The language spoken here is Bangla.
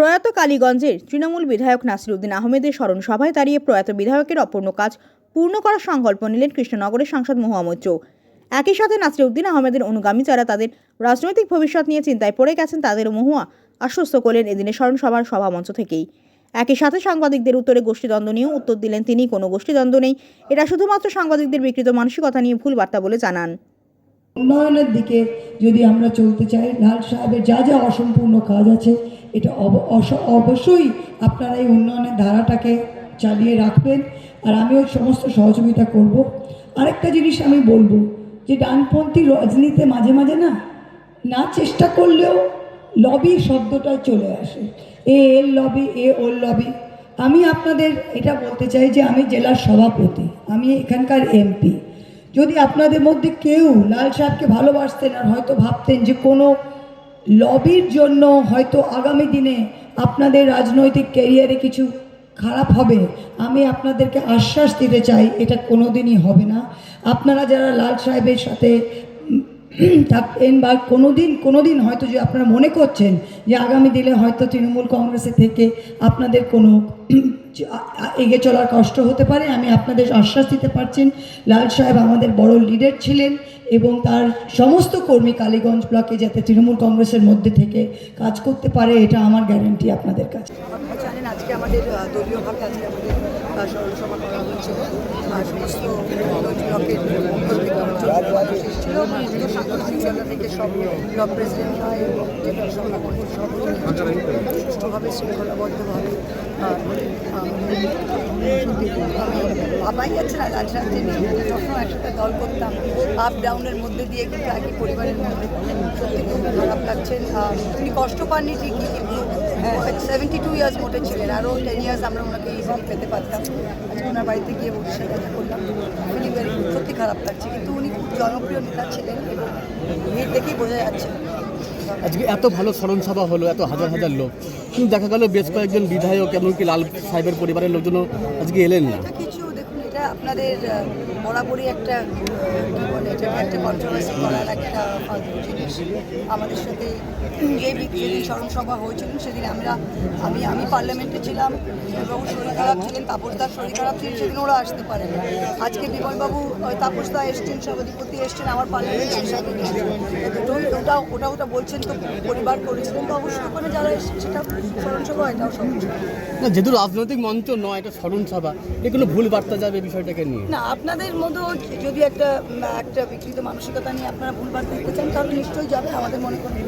প্রয়াত কালীগঞ্জের তৃণমূল বিধায়ক নাসিরউদ্দিন আহমেদের স্মরণ সভায় দাঁড়িয়ে প্রয়াত বিধায়কের অপূর্ণ কাজ পূর্ণ করার সংকল্প নিলেন কৃষ্ণনগরের সাংসদ মোহাম্মদ চৌ। একই সাথে নাসিরউদ্দিন আহমেদের অনুগামী যারা তাদের রাজনৈতিক ভবিষ্যৎ নিয়ে চিন্তায় পড়ে গেছেন, তাদের মহুয়া আশ্বস্ত করলেন এদিনের স্মরণ সভার সভামঞ্চ থেকেই। একই সাথে সাংবাদিকদের উত্তরে গোষ্ঠীদ্বন্দ্ব নিয়েও উত্তর দিলেন তিনি, কোনো গোষ্ঠীদ্বন্দ্ব নেই। এটা শুধুমাত্র সাংবাদিকদের বিকৃত মানসিকতা নিয়ে ভুল বার্তা বলে জানান। উন্নয়নের দিকে যদি আমরা চলতে চাই, লাল সাহেবের যা যা অসম্পূর্ণ কাজ আছে, এটা অব- অবশ্যই আপনারা এই উন্নয়নের ধারাটাকে চালিয়ে রাখবেন। আর আমিও সমস্ত সহযোগিতা করব। আরেকটা জিনিস আমি বলব, যে ডানপন্থী রাজনীতিতে মাঝে মাঝে না না চেষ্টা করলেও লবি শব্দটা চলে আসে। এ এর লবি, এ ওর লবি। আমি আপনাদের এটা বলতে চাই যে আমি জেলার সভাপতি, আমি এখানকার এমপি। যদি আপনাদের মধ্যে কেউ লাল সাহেবকে ভালোবাসতেন আর হয়তো ভাবতেন যে কোনো লবির জন্য হয়তো আগামী দিনে আপনাদের রাজনৈতিক ক্যারিয়ারে কিছু খারাপ হবে, আমি আপনাদেরকে আশ্বাস দিতে চাই এটা কোনো দিনই হবে না। আপনারা যারা লাল সাহেবের সাথে উম, থাকবেন বা কোনো দিন কোনো দিন হয়তো যে আপনারা মনে করছেন যে আগামী দিনে হয়তো তৃণমূল কংগ্রেসের থেকে আপনাদের কোনো এগিয়ে চলার কষ্ট হতে পারে। আমি আপনাদের আশ্বাস দিতে পারছেন লাল সাহেব আমাদের বড় লিডার ছিলেন এবং তার সমস্ত কর্মী কালীগঞ্জ ব্লকে যাতে তৃণমূল কংগ্রেসের মধ্যে থেকে কাজ করতে পারে এটা আমার গ্যারেন্টি আপনাদের কাছে। জানেন আজকে আমাদের আজকে আমাদের সমস্ত সব এবং জেলা সভাপতি সভাপতি সুষ্ঠুভাবে শৃঙ্খলাবদ্ধভাবে ভাবাই যাচ্ছে না রাজরাজ্যে যখন একসাথে দল করতাম আপ ডাউনের মধ্যে দিয়ে কিন্তু একই পরিবারের মধ্যে সত্যি খুব খারাপ লাগছেন আহ, উনি কষ্ট পাননি ঠিকই কিন্তু সেভেন্টি টু ইয়ার্স মোটে ছিলেন আরও টেন ইয়ার্স আমরা ওনাকে ইজিলি পেতে পারতাম। আজকে ওনার বাড়িতে গিয়ে বসে দেখা করলাম। ফিলিং সত্যি খারাপ লাগছে। কিন্তু উনি খুব জনপ্রিয় নেতা ছিলেন এবং ভিড় দেখেই বোঝা যাচ্ছে। আজকে এত ভালো স্মরণ সভা হলো, এত হাজার হাজার লোক। কিন্তু দেখা গেল বেশ কয়েকজন বিধায়ক, এমনকি লাল সাহেবের পরিবারের লোকজন আজকে এলেন না। এটা আপনাদের বরাবরই একটা কি বলে এটা একটা কন্ট্রোভার্সি করার একটা জিনিস আমাদের সাথে যে যেদিন স্মরণসভা হয়েছিল, সেদিন আমরা, আমি আমি পার্লামেন্টে ছিলাম বিমলবাবু শরীর খারাপ ছিলেন তাপসদার শরীর খারাপ ছিলেন, সেদিন ওরা আসতে পারেন আজকে বিমলবাবু তাপসদা এসছেন, সভাধিপতি এসছেন, আমার পার্লামেন্ট হিসাবে দুটোই ওটা ওটা ওটা বলছেন তো, পরিবার করেছিলেন তো অবশ্যই ওখানে যারা এসেছেন সেটা স্মরণসভা, এটাও স্মরণসভা না, যেহেতু রাজনৈতিক মঞ্চ নয়, এটা স্মরণ সভা এ ভুল বার্তা যাবে বিষয়টাকে নিয়ে? না আপনাদের মধ্যে যদি একটা একটা বিকৃত মানসিকতা নিয়ে আপনারা ভুলবার করতে চান তাহলে নিশ্চয়ই যাবে আমাদের মনে করেন